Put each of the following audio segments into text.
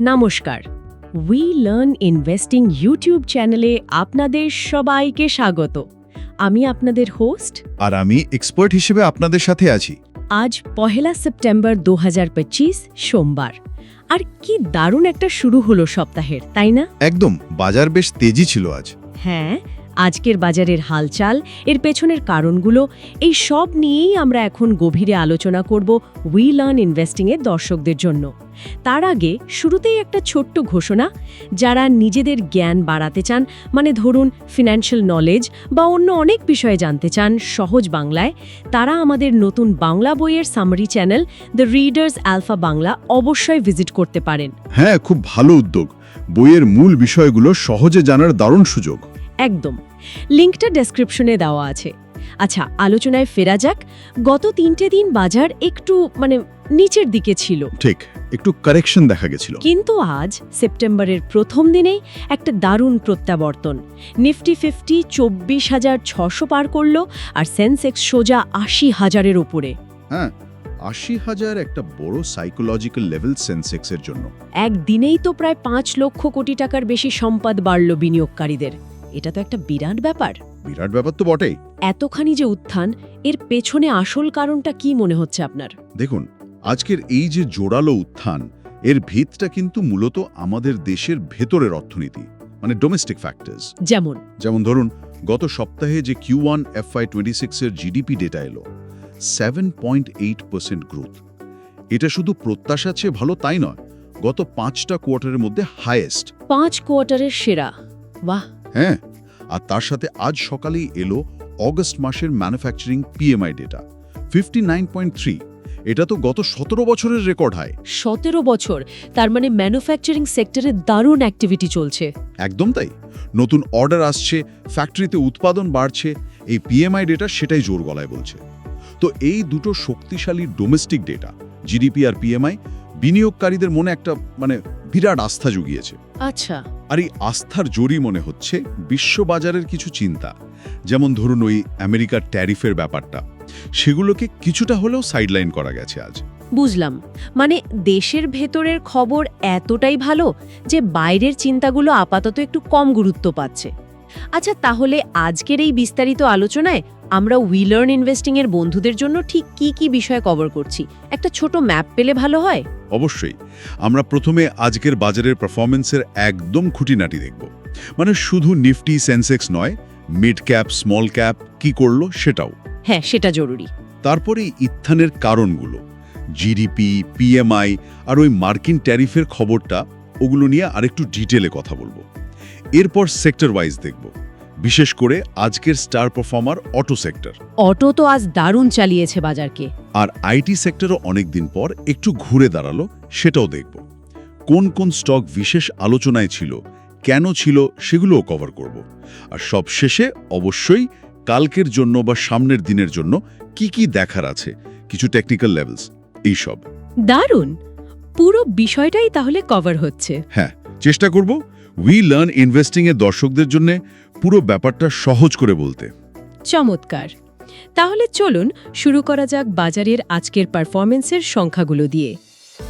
নমস্কার। We learn investing YouTube চ্যানেলে আপনাদের সবাইকে স্বাগত। আমি আপনাদের হোস্ট আর আমি এক্সপার্ট হিসেবে আপনাদের সাথে আছি। আজ পহেলা সেপ্টেম্বর দু হাজার পঁচিশ সোমবার। আর কি দারুণ একটা শুরু হলো সপ্তাহের তাই না? একদম বাজার বেশ তেজি ছিল আজ। হ্যাঁ আজকের বাজারের হালচাল এর পেছনের কারণগুলো এই সব নিয়েই আমরা এখন গভীরে আলোচনা করব উই লার্ন ইনভেস্টিংয়ের দর্শকদের জন্য। তার আগে শুরুতেই একটা ছোট্ট ঘোষণা যারা নিজেদের জ্ঞান বাড়াতে চান মানে ধরুন ফিনান্সিয়াল নলেজ বা অন্য অনেক বিষয়ে জানতে চান সহজ বাংলায় তারা আমাদের নতুন বাংলা বইয়ের summary channel the readers alpha Bangla অবশ্যই ভিজিট করতে পারেন। হ্যাঁ খুব ভালো উদ্যোগ। বইয়ের মূল বিষয়গুলো সহজে জানার দারুণ সুযোগ। একদম। লিঙ্কটা ডেসক্রিপশনে দেওয়া আছে। আচ্ছা আলোচনায় ফেরা যাক। গত তিনটে দিন বাজার একটু মানে নিচের দিকে ছিল। ঠিক একটু কারেকশন দেখা গেছিল। কিন্তু আজ সেপ্টেম্বরের প্রথম দিনেই একটা দারুণ প্রত্যাবর্তন। নিফটি ফিফটি চব্বিশ হাজার ছশো পার করল আর সেন্সেক্স সোজা আশি হাজারের ওপরে হ্যাঁ আশি হাজার একটা বড় সাইকোলজিক্যাল লেভেল সেন্সেক্সের জন্য। একদিনেই তো প্রায় পাঁচ লক্ষ কোটি টাকার বেশি সম্পদ বাড়ল বিনিয়োগকারীদের। এটা তো একটা বিরাট ব্যাপার। বিরাট ব্যাপার তো বটেই। এতখানি যে উত্থান এর পেছনে আসল কারণটা কি মনে হচ্ছে আপনার? দেখুন আজকের এই যে জোরালো উত্থান এর ভিতটা কিন্তু মূলত আমাদের দেশের ভেতরের অর্থনীতি মানে ডোমেস্টিক ফ্যাক্টরস যেমন? যেমন ধরুন গত সপ্তাহে যে Q one F I twenty সিক্সের জিডিপি ডেটা এলো seven point eight percent growth এটা শুধু প্রত্যাশা চেয়ে ভালো তাই নয় গত পাঁচটা কোয়ার্টারের মধ্যে হাইয়েস্ট পাঁচ কোয়ার্টারের সেরা। বাহ! হ্যাঁ আর তার সাথে আজ সকালেই এলো অগস্ট মাসের manufacturing PMI data. Fifty nine point three এটা তো গত সতেরো বছরের রেকর্ড হয় সতেরো বছর তার মানে ম্যানুফ্যাকচারিং সেক্টরে দারুণ অ্যাক্টিভিটি চলছে। একদম তাই। নতুন অর্ডার আসছে ফ্যাক্টরিতে উৎপাদন বাড়ছে এই পিএমআই ডেটা সেটাই জোর গলায় বলছে। তো এই দুটো শক্তিশালী ডোমেস্টিক ডেটা জিডিপি আর পিএমআই বিনিয়োগকারীদের মনে একটা মানে বিরাট আস্থা জুগিয়েছে। আচ্ছা। আর এই আস্থার জোরই মনে হচ্ছে বিশ্ববাজারের কিছু চিন্তা। যেমন ধরুন ওই আমেরিকার ট্যারিফের ব্যাপারটা। সেগুলোকে কিছুটা হলেও সাইডলাইন করা গেছে আজ। বুঝলাম। মানে দেশের ভেতরের খবর এতটাই ভালো যে বাইরের চিন্তাগুলো আপাতত একটু কম গুরুত্ব পাচ্ছে। আচ্ছা তাহলে আজকের এই বিস্তারিত আলোচনায় আমরা উইলার্ন ইনভেস্টিং এর বন্ধুদের জন্য ঠিক কি কি বিষয় কভার করছি? একটা ছোট ম্যাপ পেলে ভালো হয়? অবশ্যই। আমরা প্রথমে আজকের বাজারের পারফরমেন্সের একদম খুঁটিনাটি দেখব। মানে শুধু নিফটি সেন্সেক্স নয় মিড ক্যাপ স্মল ক্যাপ কি করল সেটাও। হ্যাঁ সেটা জরুরি। তারপরে ইত্থানের কারণগুলো জিডিপি পিএমআই আর ওই মার্কিন ট্যারিফের খবরটা ওগুলো নিয়ে আরেকটু ডিটেলে কথা বলব। এরপর সেক্টর ওয়াইজ দেখব। বিশেষ করে আজকের star performer auto sector auto তো আজ দারুণ চালিয়েছে বাজারকে। আর আইটি সেক্টরও অনেকদিন পর একটু ঘুরে দাঁড়াল সেটাও দেখব। কোন কোন স্টক বিশেষ আলোচনায় ছিল কেন ছিল সেগুলোও কভার করব। আর সব শেষে অবশ্যই কালকের জন্য বা সামনের দিনের জন্য কি কি দেখার আছে কিছু টেকনিক্যাল লেভেলস এইসব দারুণ! পুরো বিষয়টাই তাহলে কভার হচ্ছে। হ্যাঁ চেষ্টা করব উই লার্ন ইনভেস্টিং এর দর্শকদের জন্য পুরো ব্যাপারটা সহজ করে বলতে। চমৎকার। তাহলে চলুন শুরু করা যাক বাজারের আজকের পারফরমেন্সের সংখ্যাগুলো দিয়ে।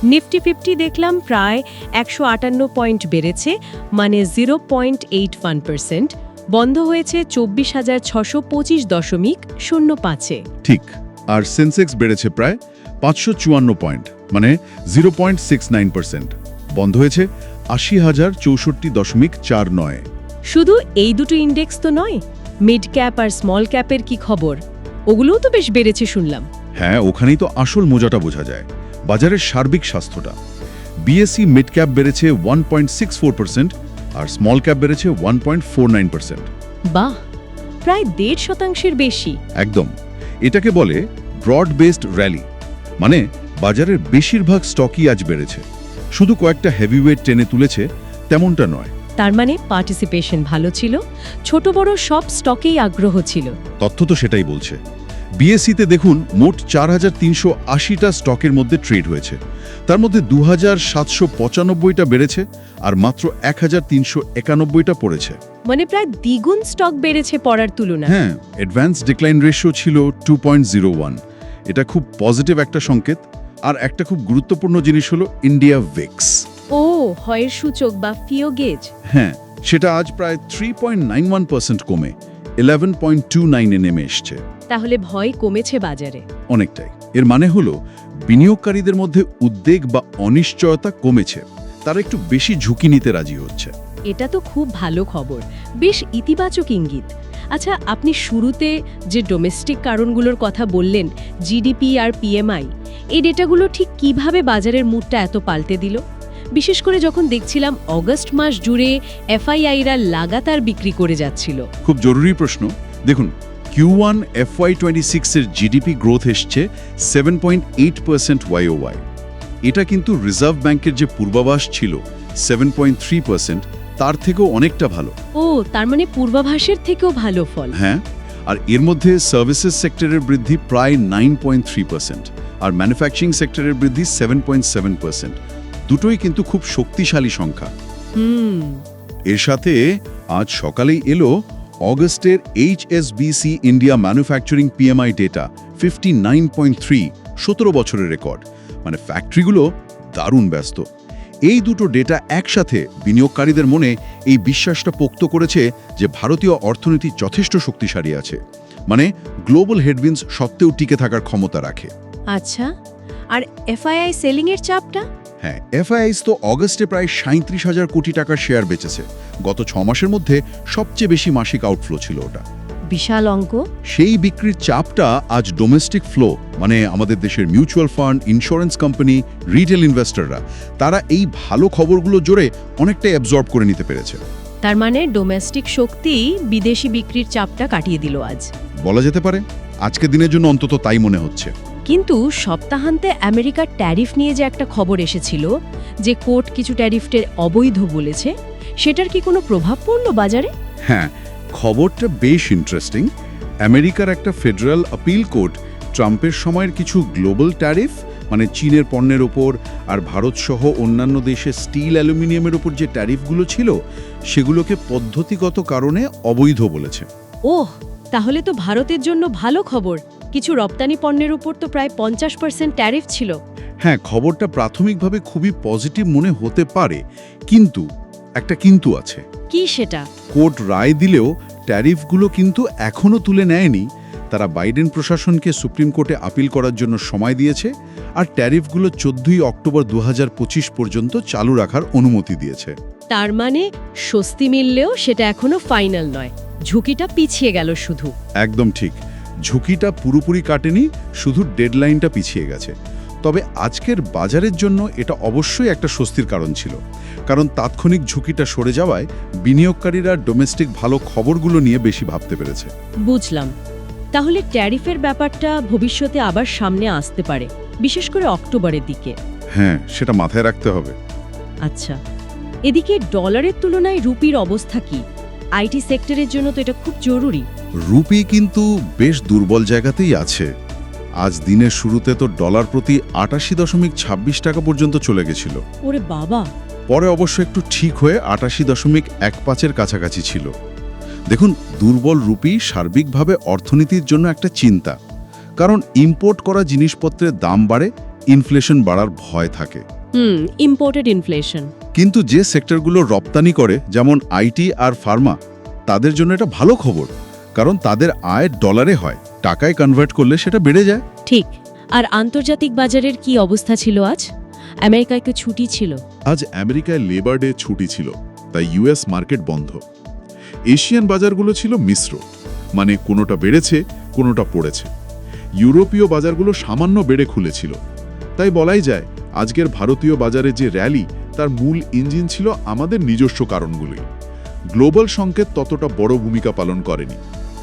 নিফটি ফিফটি দেখলাম প্রায় একশো আটান্ন পয়েন্ট বেড়েছে মানে zero point eight one percent বন্ধ হয়েছে চব্বিশ হাজার ছশো পঁচিশ দশমিক শূন্য পাঁচে। ঠিক আর সেন্সেক্স বেড়েছে প্রায় পাঁচশো চুয়ান্ন পয়েন্ট মানে zero point six nine percent বন্ধ হয়েছে আশি হাজার চৌষট্টি দশমিক চার নয়। শুধু এই দুটো ইন্ডেক্স তো নয় মিড ক্যাপ আর স্মল ক্যাপের কি খবর? ওগুলোও তো বেশ বেড়েছে শুনলাম। হ্যাঁ ওখানেই তো আসল মজাটা বোঝা যায়। বাজারের সার্বিক স্বাস্থ্যটা। বিএসসি মিড ক্যাপ বেড়েছে one point six four percent আর স্মল ক্যাপ বেড়েছে one point four nine percent বাহ প্রায় দেড় শতাংশের বেশি। একদম। এটাকে বলে ব্রড বেসড র্যালি মানে বাজারের বেশিরভাগ স্টকই আজ বেড়েছে। শুধু কয়েকটা হেভিওয়েট টেনে তুলেছে তেমনটা নয়। তার মানে পার্টিসিপেশন ভালো ছিল ছোট বড় সব স্টকেই আগ্রহ ছিল। তথ্য তো সেটাই বলছে। বিএসসিতে দেখুন মোট চার হাজার তিনশো আশিটা স্টকের মধ্যে ট্রেড হয়েছে। তার মধ্যে দু হাজার সাতশো পঁচানব্বইটা বেড়েছে আর মাত্র এক হাজার তিনশো একানব্বইটা পড়েছে। মানে প্রায় দ্বিগুণ স্টক বেড়েছে পড়ার তুলনায়। হ্যাঁ অ্যাডভান্স ডিক্লাইন রেশিও ছিল টু পয়েন্ট জিরো ওয়ান এটা খুব পজিটিভ একটা সংকেত। আর একটা খুব গুরুত্বপূর্ণ জিনিস হলো ইন্ডিয়া ভিক্স ও হয়ের সূচক বা ফিও গেজ। হ্যাঁ সেটা আজ প্রায় থ্রি কমে ইলেভেন পয়েন্ট টু নাইনে নেমে এসছে। তাহলে ভয় কমেছে বাজারে। অনেকটাই। এর মানে হলো বিনিয়োগকারীদের মধ্যে উদ্বেগ বা অনিশ্চয়তা কমেছে। তারা একটু বেশি ঝুঁকি নিতে রাজি হচ্ছে। এটা তো খুব ভালো খবর। বেশ ইতিবাচক ইঙ্গিত। আচ্ছা আপনি শুরুতে যে ডোমেস্টিক কারণগুলোর কথা বললেন জিডিপি আর পিএমআই এই ডেটাগুলো ঠিক কীভাবে বাজারের মুডটা এত পাল্টে দিল? বিশেষ করে যখন দেখছিলাম অগস্ট মাস জুড়ে এফআইআইরা লাগাতার বিক্রি করে যাচ্ছিল। খুব জরুরি প্রশ্ন। দেখুন কিউ ওয়ান এফওয়াই টোয়েন্টি সিক্সের জিডিপি গ্রোথ এসছে seven point eight percent YOY এটা কিন্তু রিজার্ভ ব্যাংকের যে পূর্বাভাস ছিল সেভেন পয়েন্ট থ্রি পার্সেন্ট তার থেকেও অনেকটা ভালো। ও তার মানে পূর্বাভাসের থেকেও ভালো ফল। হ্যাঁ আর এর মধ্যে সার্ভিসেস সেক্টরের বৃদ্ধি প্রায় নাইন আর ম্যানুফ্যাকচারিং সেক্টরের বৃদ্ধি সেভেন দুটোই কিন্তু খুব শক্তিশালী সংখ্যা। হুম। এর সাথে আজ সকালেই এলো অগস্টের HSBC India manufacturing PMI data fifty nine point three সতেরো বছরের রেকর্ড। মানে ফ্যাক্টরিগুলো দারুণ ব্যস্ত। এই দুটো ডেটা একসাথে বিনিয়োগকারীদের মনে এই বিশ্বাসটা পোক্ত করেছে যে ভারতীয় অর্থনীতি যথেষ্ট শক্তিশালী আছে। মানে গ্লোবাল হেডউইন্স সত্ত্বেও টিকে থাকার ক্ষমতা রাখে। আচ্ছা আর এফআইআই সেলিং এর চাপটা? হ্যাঁ এফআইআইস তো অগস্টে প্রায় সাঁত্রিশ হাজার কোটি টাকার শেয়ার বেচেছে। গত ছ মাসের মধ্যে সবচেয়ে বেশি মাসিক আউটফ্লো ছিল ওটা। বিশাল অঙ্ক। সেই বিক্রির চাপটা আজ ডোমেস্টিক ফ্লো মানে আমাদের দেশের mutual fund insurance company retail ইনভেস্টররা তারা এই ভালো খবরগুলো জোরে অনেকটাই অ্যাবজর্ব করে নিতে পেরেছে। তার মানে ডোমেস্টিক শক্তি বিদেশি বিক্রির চাপটা কাটিয়ে দিল আজ। বলা যেতে পারে আজকে দিনের জন্য অন্তত তাই মনে হচ্ছে। কিন্তু সপ্তাহান্তে আমেরিকার ট্যারিফ নিয়ে যে একটা খবর এসেছিল যে কোর্ট কিছু ট্যারিফটের অবৈধ বলেছে সেটার কি কোনো প্রভাব পড়ল বাজারে? হ্যাঁ খবরটা বেশ ইন্টারেস্টিং আমেরিকার একটা ফেডারেল আপিল কোর্ট ট্রাম্পের সময়ের কিছু গ্লোবাল ট্যারিফ মানে চীনের পণ্যের ওপর আর ভারতসহ অন্যান্য দেশে স্টিল অ্যালুমিনিয়ামের ওপর যে ট্যারিফগুলো ছিল সেগুলোকে পদ্ধতিগত কারণে অবৈধ বলেছে। ওহ তাহলে তো ভারতের জন্য ভালো খবর। কিছু রপ্তানি পণ্যের উপর তো প্রায় পঞ্চাশ পার্সেন্ট ট্যারিফ ছিল। হ্যাঁ খবরটা প্রাথমিকভাবে খুবই পজিটিভ মনে হতে পারে কিন্তু একটা কিন্তু আছে। কি সেটা? কোর্ট রায় দিলেও ট্যারিফগুলো কিন্তু এখনও তুলে নেয়নি। তারা বাইডেন প্রশাসনকে সুপ্রিম কোর্টে আপিল করার জন্য সময় দিয়েছে আর ট্যারিফগুলো চোদ্দই অক্টোবর দু হাজার পঁচিশ পর্যন্ত চালু রাখার অনুমতি দিয়েছে। তার মানে স্বস্তি মিললেও সেটা এখনও ফাইনাল নয়। ঝুঁকিটা পিছিয়ে গেল শুধু। একদম ঠিক। ঝুঁকিটা পুরোপুরি কাটেনি শুধু ডেডলাইনটা পিছিয়ে গেছে। তবে আজকের বাজারের জন্য এটা অবশ্যই একটা স্বস্তির কারণ ছিল। কারণ তাৎক্ষণিক ঝুঁকিটা সরে যাওয়ায় বিনিয়োগকারীরা ডোমেস্টিক ভালো খবরগুলো নিয়ে বেশি ভাবতে পেরেছে। বুঝলাম। তাহলে ট্যারিফের ব্যাপারটা ভবিষ্যতে আবার সামনে আসতে পারে বিশেষ করে অক্টোবরের দিকে। হ্যাঁ সেটা মাথায় রাখতে হবে। আচ্ছা এদিকে ডলারের তুলনায় রুপির অবস্থা কি? আইটি সেক্টরের জন্য তো এটা খুব জরুরি। রুপি কিন্তু বেশ দুর্বল জায়গাতেই আছে। আজ দিনের শুরুতে তো ডলার প্রতি আটাশি দশমিক ছাব্বিশ টাকা পর্যন্ত চলে গেছিল। ওরে বাবা! পরে অবশ্য একটু ঠিক হয়ে আটাশি দশমিক এক পাঁচের কাছাকাছি ছিল। দেখুন দুর্বল রুপি সার্বিকভাবে অর্থনীতির জন্য একটা চিন্তা। কারণ ইম্পোর্ট করা জিনিসপত্রের দাম বাড়ে ইনফ্লেশন বাড়ার ভয় থাকে। হুম ইম্পোর্টেড ইনফ্লেশন কিন্তু যে সেক্টরগুলো রপ্তানি করে যেমন আইটি আর ফার্মা তাদের জন্য এটা ভালো খবর। কারণ তাদের আয় ডলারে হয় টাকায় কনভার্ট করলে সেটা বেড়ে যায়। ঠিক আর আন্তর্জাতিক বাজারের কি অবস্থা ছিল আজ? আমেরিকায় তো ছুটি ছিল। আজ আমেরিকায় লেবার ডে ছুটি ছিল তাই ইউএস মার্কেট বন্ধ। এশিয়ান বাজারগুলো ছিল মিশ্র মানে কোনোটা বেড়েছে কোনোটা পড়েছে। ইউরোপীয় বাজারগুলো সামান্য বেড়ে খুলেছিল। তাই বলাই যায় আজকের ভারতীয় বাজারে যে র্যালি তার মূল ইঞ্জিন ছিল আমাদের নিজস্ব কারণগুলি। গ্লোবাল সংকেত ততটা বড় ভূমিকা পালন করেনি।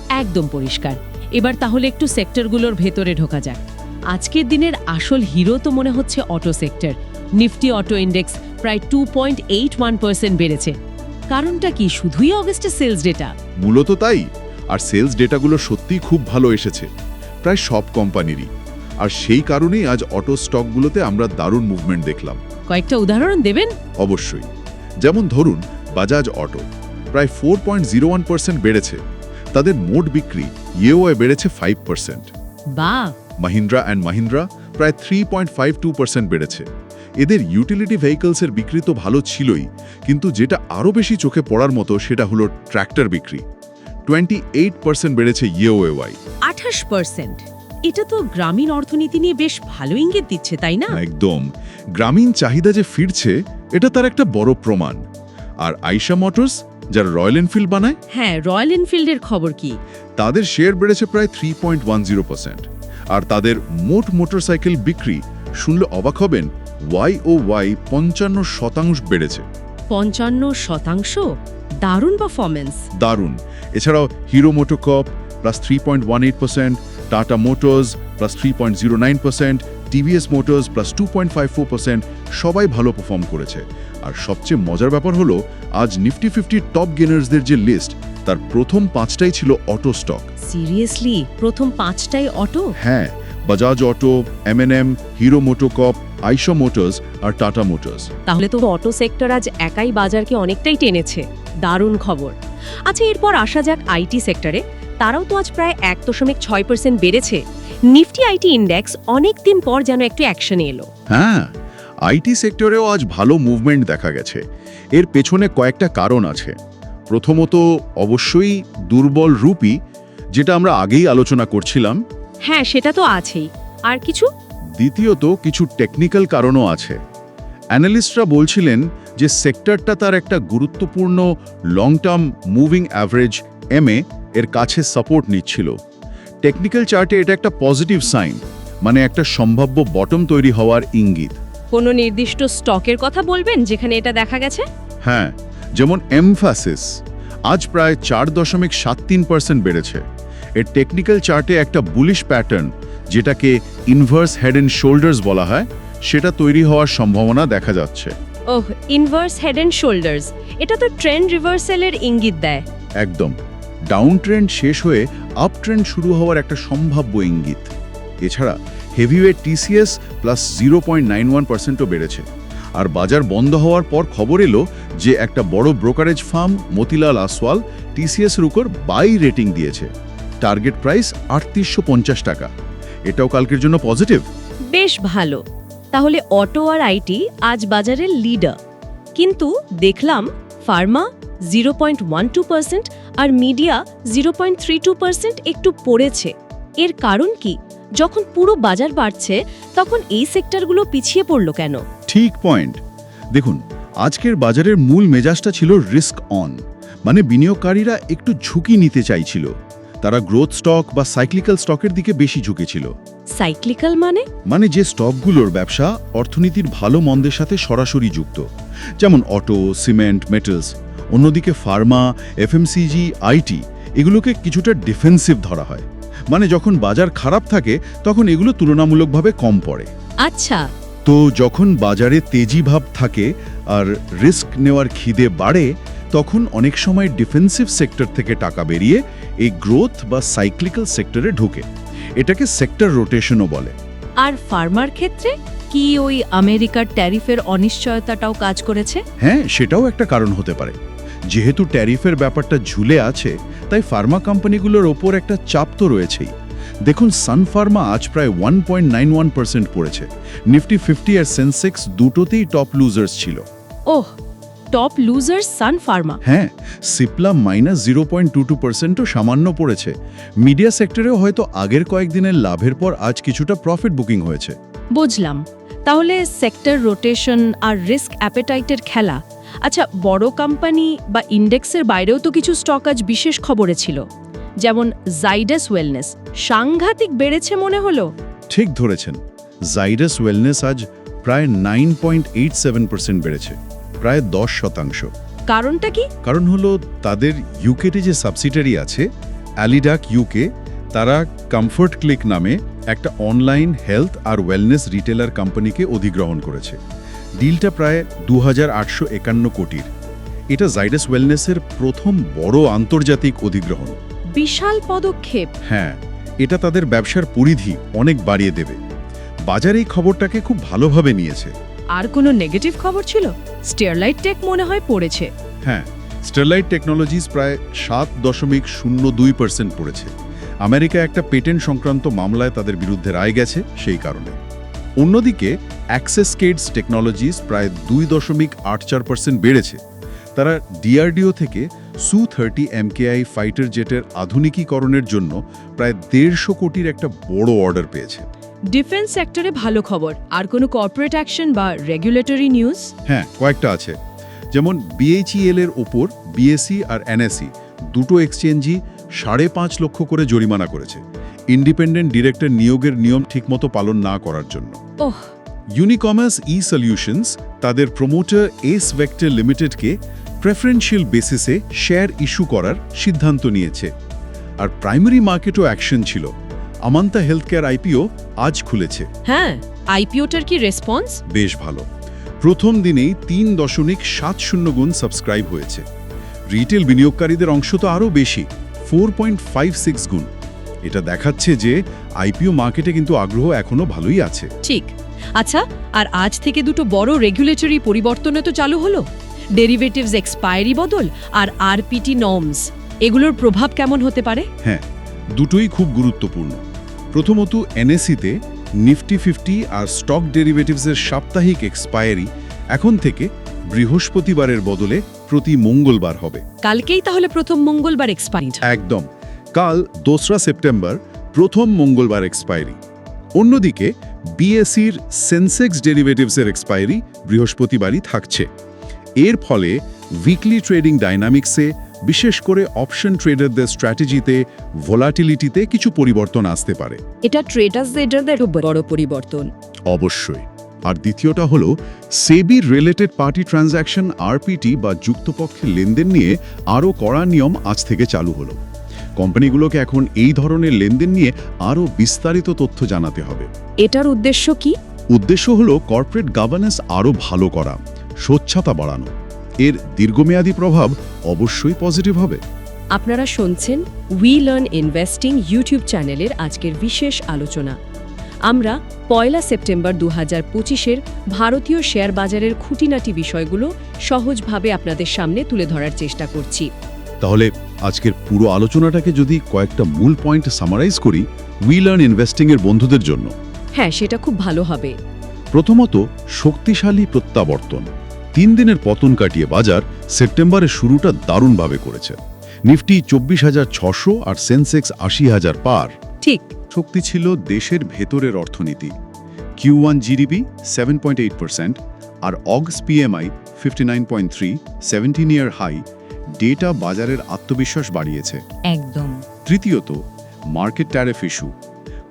একদম পরিষ্কার। এবার তাহলে একটু সেক্টরগুলোর ভেতরে ঢোকা যাক। আজকের দিনের আসল হিরো তো মনে হচ্ছে auto sector. Nifty auto index প্রায় two point eight one percent বেড়েছে। কারণটা কি? শুধুই অগস্টের সেলস ডেটা মূলত তাই। আর সেলস ডেটাগুলো সত্যিই খুব ভালো এসেছে। প্রায় সব কোম্পানিরই। আর সেই কারণেই আজ অটো স্টকগুলোতে আমরা দারুণ মুভমেন্ট দেখলাম। কয়েকটা উদাহরণ দেবেন? অবশ্যই। যেমন ধরুন বাজাজ অটো প্রায় four point zero one percent বেড়েছে। তাদের মোট বিক্রি ইয়েওয়ে বেড়েছে ফাইভ পার্সেন্ট বা মাহিন্দ্রা অ্যান্ড মাহিন্দ্রা প্রায় three point five two percent বেড়েছে। এদের ইউটিলিটি ভেহিকলসের বিক্রি তো ভালো ছিলই কিন্তু যেটা আরও বেশি চোখে পড়ার মতো সেটা হলো ট্র্যাক্টর বিক্রি। টোয়েন্টি এইট পার্সেন্ট বেড়েছে ইয়েওএওয়াই আঠাশ পার্সেন্ট এটা তো গ্রামীণ অর্থনীতি নিয়ে বেশ ভালো ইঙ্গিত দিচ্ছে তাই না? একদম। গ্রামীণ চাহিদা যে ফিরছে এটা তার একটা বড় প্রমাণ। আর আইশা মোটরস যারা রয়্যাল এনফিল্ড বানায় হ্যাঁ রয়্যাল এনফিল্ডের খবর কি? তাদের শেয়ার বেড়েছে প্রায় three point one zero percent আর তাদের মোট মোটরসাইকেল বিক্রি। শুনলে অবাক হবেন ওয়াই ও ওয়াই পঞ্চান্ন শতাংশ বেড়েছে। পঞ্চান্ন শতাংশ? দারুণ পারফরমেন্স দারুণ। এছাড়াও hero MotoCorp plus three point one eight percent Tata motors plus three point zero nine percent TVS motors plus two point five four percent সবাই ভালো পারফর্ম করেছে। আর সবচেয়ে মজার ব্যাপার হলো আজ নিফটি ফিফটি টপ গেনার্সদের যে লিস্ট তার প্রথম পাঁচটাই ছিল অটো স্টক। সিরিয়াসলি প্রথম পাঁচটাই অটো? হ্যাঁ Bajaj auto Eminem hero মোটোকপ Eicher motors আর টাটা মোটরস তাহলে তো অটো সেক্টর আজ একাই বাজারকে অনেকটাই টেনেছে। দারুণ খবর। আচ্ছা এরপর আসা যাক আইটি সেক্টরে। তারাও তো আজ প্রায় এক দশমিক ছয় পার্সেন্ট বেড়েছে। নিফটি আইটি ইন্ডেক্স অনেক দিন পর যেন একটু অ্যাকশনে এলো। হ্যাঁ আইটি সেক্টরেও আজ ভালো মুভমেন্ট দেখা গেছে। এর পেছনে কয়েকটা কারণ আছে। প্রথমত অবশ্যই দুর্বল রুপি যেটা আমরা আগেই আলোচনা করছিলাম। হ্যাঁ সেটা তো আছেই। আর কিছু? দ্বিতীয়ত কিছু টেকনিক্যাল কারণও আছে। অ্যানালিস্টরা বলছিলেন যে সেক্টরটা তার একটা গুরুত্বপূর্ণ long term moving average MA এর কাছে সাপোর্ট নিচ্ছিল। টেকনিক্যাল চার্টে এটা একটা পজিটিভ সাইন মানে একটা সম্ভাব্য বটম তৈরি হওয়ার ইঙ্গিত। কোনো নির্দিষ্ট স্টকের কথা বলবেন যেখানে এটা দেখা গেছে? হ্যাঁ যেমন এমফাসিস আজ প্রায় চার দশমিক সাত তিন পার্সেন্ট বেড়েছে। এর টেকনিক্যাল চার্টে একটা বুলিশ প্যাটার্ন যেটাকে ইনভার্স হেড অ্যান্ড শোল্ডার্স বলা হয় সেটা তৈরি হওয়ার সম্ভাবনা দেখা যাচ্ছে। ওহ ইনভার্স হেড অ্যান্ড শোল্ডার্স এটা তো ট্রেন্ড রিভার্সালের ইঙ্গিত দেয়। একদম। ডাউন ট্রেন্ড শেষ হয়ে আপ ট্রেন্ড শুরু হওয়ার একটা সম্ভাব্য ইঙ্গিত। এছাড়া heavyweight TCS plus zero point nine one পার্সেন্টও বেড়েছে। আর বাজার বন্ধ হওয়ার পর খবর এলো যে একটা বড় ব্রোকারেজ ফার্ম মতিলাল আসওয়াল টিসিএসের উপর বাই রেটিং দিয়েছে। টার্গেট প্রাইস আটত্রিশশো টাকা। এটাও কালকের জন্য পজিটিভ? বেশ ভালো। তাহলে অটো আর আইটি আজ বাজারের লিডার। কিন্তু দেখলাম ফার্মা জিরো আর মিডিয়া জিরো একটু পড়েছে। এর কারণ কি? যখন পুরো বাজার বাড়ছে, তখন এই সেক্টরগুলো পিছিয়ে পড়ল কেন? ঠিক পয়েন্ট দেখুন আজকের বাজারের মূল মেজাজটা ছিল রিস্ক অন মানে বিনিয়োগকারীরা একটু ঝুঁকি নিতে চাইছিল। তারা গ্রোথ স্টক বা সাইক্লিক্যাল স্টকের দিকে বেশি ঝুঁকেছিল। সাইক্লিক্যাল মানে? মানে যে স্টকগুলোর ব্যবসা অর্থনীতির ভালো মন্দের সাথে সরাসরি যুক্ত। যেমন অটো সিমেন্ট মেটালস অন্যদিকে ফার্মা এফএমসিজি আইটি এগুলোকে কিছুটা ডিফেন্সিভ ধরা হয়। মানে যখন বাজার খারাপ থাকে তখন এগুলো তুলনামূলকভাবে কম পড়ে। আচ্ছা তো যখন বাজারে তেজি ভাব থাকে আর রিস্ক নেওয়ার খিদে বাড়ে তখন অনেক সময় ডিফেন্সিভ সেক্টর থেকে টাকা বেরিয়ে এই গ্রোথ বা সাইক্লিক্যাল সেক্টরে ঢুকে। এটাকে সেক্টর রোটেশনও বলে। আর ফার্মার ক্ষেত্রে কি ওই আমেরিকার ট্যারিফের অনিশ্চয়তাটাও কাজ করেছে? হ্যাঁ সেটাও একটা কারণ হতে পারে। যেহেতু ট্যারিফের ব্যাপারটা ঝুলে আছে তাই ফার্মা কোম্পানিগুলোর ওপর একটা চাপ তো রয়েছেই। দেখুন সান ফার্মা আজ প্রায় one point nine one percent পড়েছে। নিফটি ফিফটি আর সেন্সেক্স দুটোতেই টপ লুজার্স ছিল। ওহ টপ লুজার সান ফার্মা হ্যাঁ Cipla minus zero point two two পার্সেন্টও সামান্য পড়েছে। মিডিয়া সেক্টরেও হয়তো আগের কয়েকদিনের লাভের পর আজ কিছুটা প্রফিট বুকিং হয়েছে। বুঝলাম। তাহলে সেক্টর রোটেশন আর রিস্ক অ্যাপেটাইটের খেলা। আচ্ছা বড় কোম্পানি বা ইন্ডেক্সের বাইরেও তো কিছু স্টক আজ বিশেষ খবরে ছিল। যেমন জাইডাস ওয়েলনেস সাংঘাতিক বেড়েছে মনে হলো? ঠিক ধরেছেন। জাইডাস ওয়েলনেস আজ প্রায় nine point eight seven percent বেড়েছে প্রায় দশ শতাংশ। কারণটা কি? কারণ হলো তাদের ইউকেতে যে সাবসিডারি আছে অ্যালিডাক ইউকে তারা কমফোর্ট ক্লিক নামে একটা অনলাইন হেলথ আর ওয়েলনেস রিটেলার কোম্পানিকে অধিগ্রহণ করেছে। ডিলটা প্রায় দু একান্ন কোটির। এটা জাইডাস ওয়েলনেসের প্রথম বড় আন্তর্জাতিক অধিগ্রহণ। বিশাল পদক্ষেপ। হ্যাঁ এটা তাদের ব্যবসার পরিধি অনেক বাড়িয়ে দেবে। বাজার এই খবরটাকে খুব ভালোভাবে নিয়েছে। আর কোনো নেগেটিভ খবর ছিল? স্টেয়ারলাইট টেক মনে হয় পড়েছে। হ্যাঁ স্টারলাইট টেকনোলজিস প্রায় সাত দশমিক শূন্য দুই পার্সেন্ট পড়েছে। আমেরিকা একটা পেটেন্ট সংক্রান্ত মামলায় তাদের বিরুদ্ধে রায় গেছে সেই কারণে। অন্যদিকে অ্যাক্সেসকেডস টেকনোলজিস প্রায় দুই দশমিক আট চার পার্সেন্ট বেড়েছে। তারা ডিআরডিও থেকে সু থার্টি এমকেআই ফাইটার জেটের আধুনিকীকরণের জন্য প্রায় দেড়শো কোটির একটা বড় অর্ডার পেয়েছে। ডিফেন্স সেক্টরে ভালো খবর। আর কোনো কর্পোরেট অ্যাকশন বা রেগুলেটরি নিউজ হ্যাঁ কয়েকটা আছে। যেমন বিএইচইএল এর ওপর বিএসসি আর এনএসসি দুটো এক্সচেঞ্জই সাড়ে পাঁচ লক্ষ করে জরিমানা করেছে। ইন্ডিপেন্ডেন্ট ডিরেক্টর নিয়োগের নিয়ম ঠিকমতো পালন না করার জন্য। ওহ। ইউনিকমার্স ই সলিউশনস তাদের প্রমোটার এস ভেক্টর লিমিটেডকে প্রেফারেন্সিয়াল বেসিসে শেয়ার ইস্যু করার সিদ্ধান্ত নিয়েছে। আর প্রাইমারি মার্কেটও অ্যাকশন ছিল। আমান্তা হেলথ কেয়ার আইপিও আজ খুলেছে। হ্যাঁ আইপিওটার কি রেসপন্স বেশ ভালো। প্রথম দিনেই তিন দশমিক সাত শূন্য গুণ সাবস্ক্রাইব হয়েছে। রিটেল বিনিয়োগকারীদের অংশ তো আরও বেশি ফোর পয়েন্ট ফাইভ সিক্স গুণ। এটা দেখাচ্ছে যে আইপিও মার্কেটে কিন্তু আগ্রহ এখনও ভালোই আছে। ঠিক। আচ্ছা আর আজ থেকে দুটো বড় রেগুলেটরি পরিবর্তনে তো চালু হলো? ডেরিভেটিভস এক্সপায়ারি বদল আর আরপিটি নর্মস এগুলোর প্রভাব কেমন হতে পারে? হ্যাঁ দুটোই খুব গুরুত্বপূর্ণ। প্রথমত এনএসিতে নিফটি ফিফটি আর স্টক ডেরিভেটিভসের সাপ্তাহিক এক্সপায়ারি এখন থেকে বৃহস্পতিবারের বদলে প্রতি মঙ্গলবার হবে। কালকেই তাহলে প্রথম মঙ্গলবার এক্সপায়ার্ড একদম। কাল দোসরা সেপ্টেম্বর প্রথম মঙ্গলবার এক্সপায়ারি অন্যদিকে বিএসির সেন্সেক্স ডেরিভেটিভসের এক্সপায়ারি বৃহস্পতিবারই থাকছে। এর ফলে উইকলি ট্রেডিং ডাইনামিক্সে বিশেষ করে অপশন ট্রেডারদের স্ট্র্যাটেজিতে ভোলাটিলিটিতে কিছু পরিবর্তন আসতে পারে। এটা ট্রেডার্সদের বড় পরিবর্তন। অবশ্যই। আর দ্বিতীয়টা হলো SEBI related party transaction RPT বা যুক্তপক্ষের লেনদেন নিয়ে আরও কড়া নিয়ম আজ থেকে চালু হলো। কোম্পানিগুলোকে এখন এই ধরনের লেনদেন নিয়ে আরও বিস্তারিত তথ্য জানাতে হবে। এটার উদ্দেশ্য কি? উদ্দেশ্য হলো কর্পোরেট গভর্নেন্স আরও ভালো করা। স্বচ্ছতা বাড়ানো। এর দীর্ঘমেয়াদী প্রভাব অবশ্যই পজিটিভ হবে। আপনারা শুনছেন উই লার্ন ইনভেস্টিং ইউটিউব চ্যানেলের আজকের বিশেষ আলোচনা। আমরা পয়লা সেপ্টেম্বর দু হাজার পঁচিশের ভারতীয় শেয়ার বাজারের খুঁটিনাটি বিষয়গুলো সহজভাবে আপনাদের সামনে তুলে ধরার চেষ্টা করছি। তাহলে আজকের পুরো আলোচনাটাকে যদি কয়েকটা মূল পয়েন্ট সামারাইজ করি উই লার্ন ইনভেস্টিংয়ের বন্ধুদের জন্য। হ্যাঁ সেটা খুব ভালো হবে। প্রথমত শক্তিশালী প্রত্যাবর্তন। তিন দিনের পতন কাটিয়ে বাজার সেপ্টেম্বরের শুরুটা দারুণভাবে করেছে। নিফটি চব্বিশ হাজার ছশো আর সেন্সেক্স আশি হাজার পার। ঠিক। শক্তি ছিল দেশের ভেতরের অর্থনীতি। Q one GDP seven point eight percent আর Aug PMI fifty nine point three seventeen year high data বাজারের আত্মবিশ্বাস বাড়িয়েছে। একদম। তৃতীয়ত মার্কেট ট্যারেফ ইস্যু।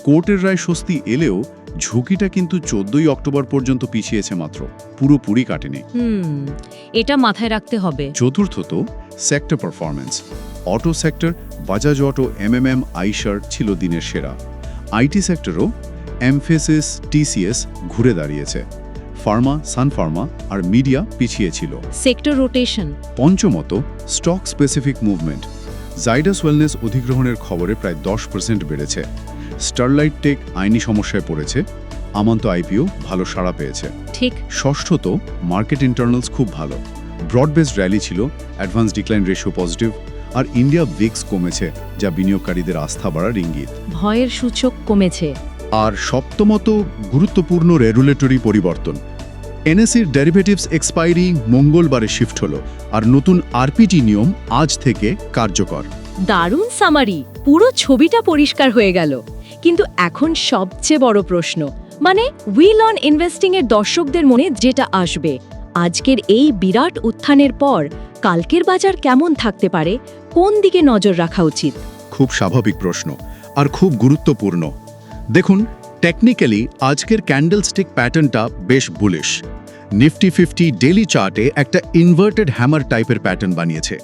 কোর্টের রায় স্বস্তি এলেও ঝুঁকিটা কিন্তু চোদ্দই অক্টোবর পর্যন্ত পিছিয়েছে মাত্র। পুরোপুরি কাটেনি। এটা মাথায় রাখতে হবে। চতুর্থত sector performance auto sector Bajaj Auto MMM Eicher ছিল দিনের সেরা। আইটি সেক্টরও এমফেসিস টিসিএস ঘুরে দাঁড়িয়েছে। ফার্মা সানফার্মা আর মিডিয়া পিছিয়ে ছিল। Sector rotation পঞ্চমত stock specific movement Zydus Wellness অধিগ্রহণের খবরে প্রায় দশ পার্সেন্ট বেড়েছে। স্টারলাইট টেক আইনি সমস্যায় পড়েছে। আমান্ত আইপিও ভালো সাড়া পেয়েছে। ঠিক। ষষ্ঠত মার্কেট ইন্টারনালস খুব ভালো। ব্রডবেসড র্যালি ছিল অ্যাডভান্স ডিক্লাইন রেশিও পজিটিভ আর ইন্ডিয়া ভিক্স কমেছে যা বিনিয়োগকারীদের আস্থা বাড়ার ইঙ্গিত। ভয়ের সূচক কমেছে। আর সপ্তমত গুরুত্বপূর্ণ রেগুলেটরি পরিবর্তন। এনএসির ডেরিভেটিভস এক্সপায়ারি মঙ্গলবারে শিফট হলো আর নতুন আরপিটি নিয়ম আজ থেকে কার্যকর। দারুণ সামারি পুরো ছবিটা পরিষ্কার হয়ে গেল। কিন্তু এখন সবচেয়ে বড় প্রশ্ন মানে উইল অন ইনভেস্টিং এর দর্শকদের মনে যেটা আসবে। আজকের এই বিরাট উত্থানের পর কালকের বাজার কেমন থাকতে পারে কোন দিকে নজর রাখা উচিত? খুব স্বাভাবিক প্রশ্ন আর খুব গুরুত্বপূর্ণ। দেখুন টেকনিক্যালি আজকের ক্যান্ডেলস্টিক প্যাটার্নটা বেশ বুলিশ নিফটি ফিফটি ডেলি চার্টে একটা ইনভার্টেড হ্যামার টাইপের প্যাটার্ন বানিয়েছে।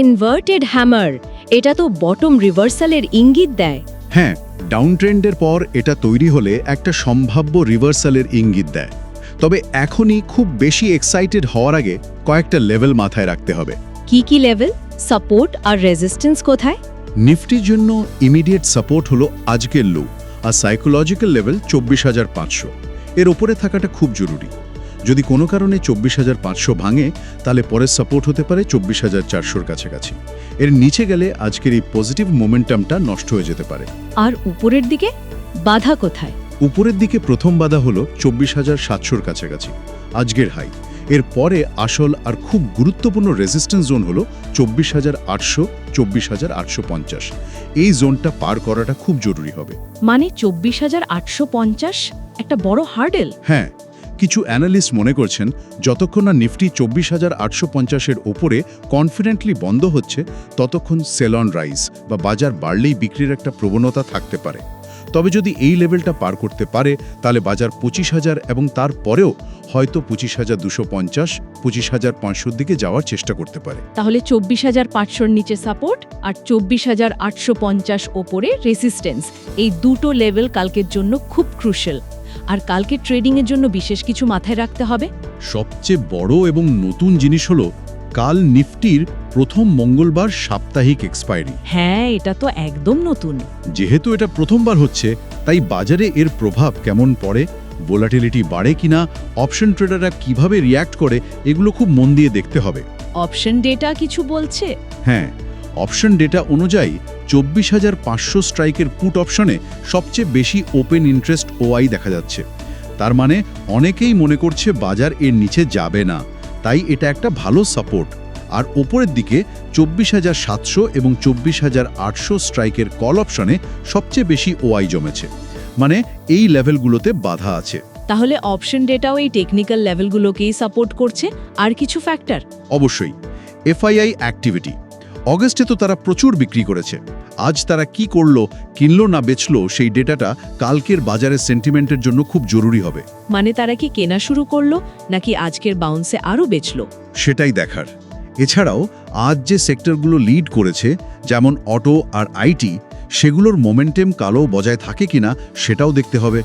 ইনভার্টেড হ্যামার এটা তো বটম রিভার্সালের ইঙ্গিত দেয়। হ্যাঁ ডাউন ট্রেন্ডের পর এটা তৈরি হলে একটা সম্ভাব্য রিভার্সালের ইঙ্গিত দেয়। তবে এখনই খুব বেশি এক্সাইটেড হওয়ার আগে কয়েকটা লেভেল মাথায় রাখতে হবে। কি কি লেভেল সাপোর্ট আর রেজিস্ট্যান্স কোথায়? নিফটির জন্য ইমিডিয়েট সাপোর্ট হলো আজকের লো আর সাইকোলজিক্যাল লেভেল চব্বিশ হাজার পাঁচশো। এর ওপরে থাকাটা খুব জরুরি। যদি কোনো কারণে চব্বিশ হাজার পাঁচশো ভাঙে তাহলে পরের সাপোর্ট হতে পারে চব্বিশ হাজার চারশোর কাছাকাছি। এর নিচে গেলে আজকের এই পজিটিভ মোমেন্টামটা নষ্ট হয়ে যেতে পারে। আর উপরের দিকে? বাধা কোথায়? উপরের দিকে প্রথম বাধা হলো চব্বিশ হাজার সাতশোর কাছাকাছি আজকের হাই এর পরে আসল আর খুব গুরুত্বপূর্ণ রেজিস্ট্যান্স জোন হলো চব্বিশ হাজার আটশো চব্বিশ হাজার আটশো পঞ্চাশ। এই জোনটা পার করাটা খুব জরুরি হবে। মানে চব্বিশ হাজার আটশো পঞ্চাশ একটা বড় হার্ডেল হ্যাঁ কিছু অ্যানালিস্ট মনে করছেন, যতক্ষণ না নিফটি চব্বিশ হাজার আটশো পঞ্চাশের ওপরে কনফিডেন্টলি বন্ধ হচ্ছে, ততক্ষণ সেলন রাইস বা বাজার বাড়লেই বিক্রির একটা প্রবণতা থাকতে পারে। তবে যদি এই লেভেলটা পার করতে পারে, তাহলে বাজার পঁচিশ হাজার এবং তারপরেও হয়তো পঁচিশ হাজার দুশো পঞ্চাশ, পঁচিশ হাজার পাঁচশোর দিকে যাওয়ার চেষ্টা করতে পারে। তাহলে চব্বিশ হাজার পাঁচশোর নিচে সাপোর্ট আর চব্বিশ হাজার আটশো পঞ্চাশ ওপরে রেসিস্টেন্স এই দুটো লেভেল কালকের জন্য খুব ক্রুশাল আর কালকে ট্রেডিংয়ের জন্য বিশেষ কিছু মাথায় রাখতে হবে? সবচেয়ে বড় এবং নতুন জিনিস হলো কাল নিফটির প্রথম মঙ্গলবার সাপ্তাহিক এক্সপায়ারি হ্যাঁ এটা তো একদম নতুন। যেহেতু এটা প্রথমবার হচ্ছে তাই বাজারে এর প্রভাব কেমন পড়ে ভোলাটিলিটি বাড়ে কিনা অপশন ট্রেডাররা কীভাবে রিয়্যাক্ট করে এগুলো খুব মন দিয়ে দেখতে হবে। অপশন ডেটা কিছু বলছে? হ্যাঁ অপশন ডেটা অনুযায়ী চব্বিশ হাজার পাঁচশো স্ট্রাইকের পুট অপশনে সবচেয়ে বেশি ওপেন ইন্টারেস্ট ওআই দেখা যাচ্ছে। তার মানে অনেকেই মনে করছে বাজার এর নিচে যাবে না। তাই এটা একটা ভালো সাপোর্ট। আর ওপরের দিকে চব্বিশ হাজার সাতশো এবং চব্বিশ হাজার আটশো স্ট্রাইকের কল অপশনে সবচেয়ে বেশি ওআই জমেছে। মানে এই লেভেলগুলোতে বাধা আছে। তাহলে অপশন ডেটাও এই টেকনিক্যাল লেভেলগুলোকেই সাপোর্ট করছে? আর কিছু ফ্যাক্টর? অবশ্যই। FII activity. অগস্টে তো তারা প্রচুর বিক্রি করেছে। আজ তারা কি করল কিনলো না বেচলো সেই ডেটাটা কালকের বাজারের সেন্টিমেন্টের জন্য খুব জরুরি হবে। মানে তারা কি কেনা শুরু করল নাকি আজকের বাউন্সে আরও বেচলো? সেটাই দেখার। এছাড়াও আজ যে সেক্টরগুলো লিড করেছে যেমন অটো আর আইটি সেগুলোর মোমেন্টেম কালো বজায় থাকে কিনা সেটাও দেখতে হবে।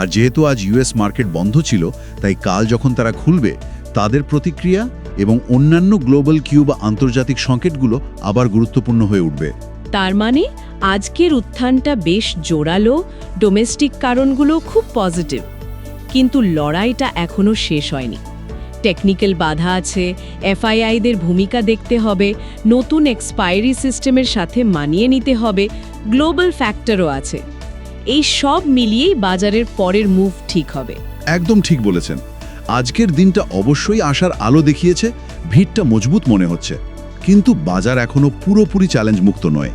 আর যেহেতু আজ ইউএস মার্কেট বন্ধ ছিল তাই কাল যখন তারা খুলবে তাদের প্রতিক্রিয়া এবং অন্যান্য গ্লোবাল কিউ বা আন্তর্জাতিক সংকেতগুলো আবার গুরুত্বপূর্ণ হয়ে উঠবে। তার মানে আজকের উত্থানটা বেশ জোরালো ডোমেস্টিক কারণগুলো খুব পজিটিভ। কিন্তু লড়াইটা এখনও শেষ হয়নি। টেকনিক্যাল বাধা আছে এফআইআইদের ভূমিকা দেখতে হবে নতুন এক্সপায়ারি সিস্টেমের সাথে মানিয়ে নিতে হবে গ্লোবাল ফ্যাক্টরও আছে। এই সব মিলিয়েই বাজারের পরের মুভ ঠিক হবে। একদম ঠিক বলেছেন। আজকের দিনটা অবশ্যই আসার আলো দেখিয়েছে, ভিড়টা মজবুত মনে হচ্ছে। কিন্তু বাজার এখনও পুরোপুরি চ্যালেঞ্জ মুক্ত নয়।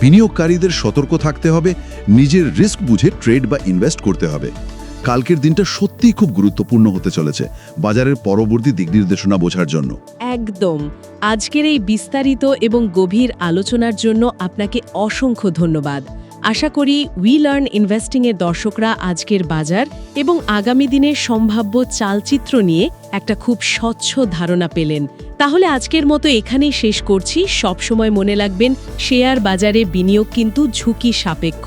বিনিয়োগকারীদের সতর্ক থাকতে হবে, নিজের রিস্ক বুঝে ট্রেড বা ইনভেস্ট করতে হবে। কালকের দিনটা সত্যিই খুব গুরুত্বপূর্ণ হতে চলেছে, বাজারের পরবর্তী দিক নির্দেশনা বোঝার জন্য। একদম। আজকের এই বিস্তারিত এবং গভীর আলোচনার জন্য আপনাকে অসংখ্য ধন্যবাদ। আশা করি উই লার্ন ইনভেস্টিংয়ের দর্শকরা আজকের বাজার এবং আগামী দিনের সম্ভাব্য চালচিত্র নিয়ে একটা খুব স্বচ্ছ ধারণা পেলেন। তাহলে আজকের মতো এখানেই শেষ করছি। সবসময় মনে রাখবেন, শেয়ার বাজারে বিনিয়োগ কিন্তু ঝুঁকি সাপেক্ষ।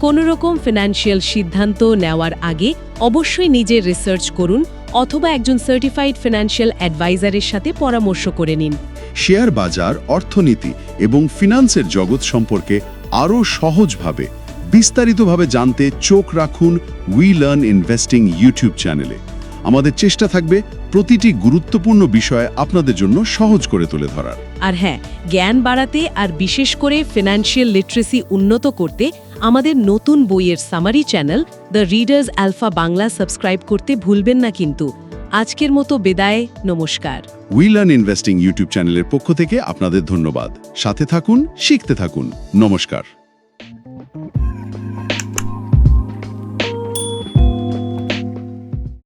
কোনো রকম ফিনান্সিয়াল সিদ্ধান্ত নেওয়ার আগে অবশ্যই নিজের রিসার্চ করুন অথবা একজন সার্টিফাইড ফিনান্সিয়াল অ্যাডভাইজারের সাথে পরামর্শ করে নিন। শেয়ার বাজার, অর্থনীতি এবং ফিনান্সের জগৎ সম্পর্কে আরও সহজভাবে, বিস্তারিতভাবে জানতে চোখ রাখুন উই লার্ন ইনভেস্টিং ইউটিউব চ্যানেলে আমাদের চেষ্টা থাকবে প্রতিটি গুরুত্বপূর্ণ বিষয় আপনাদের জন্য সহজ করে তুলে ধরার। আর হ্যাঁ জ্ঞান বাড়াতে আর বিশেষ করে ফিনান্সিয়াল লিটারেসি উন্নত করতে আমাদের নতুন বইয়ের summary channel The Readers Alpha Bangla subscribe করতে ভুলবেন না কিন্তু। আজকের মতো বেদায়, নমস্কার। উইল আন ইনভেস্টিং ইউটিউব চ্যানেলের পক্ষ থেকে আপনাদের ধন্যবাদ। সাথে থাকুন, শিখতে থাকুন। নমস্কার।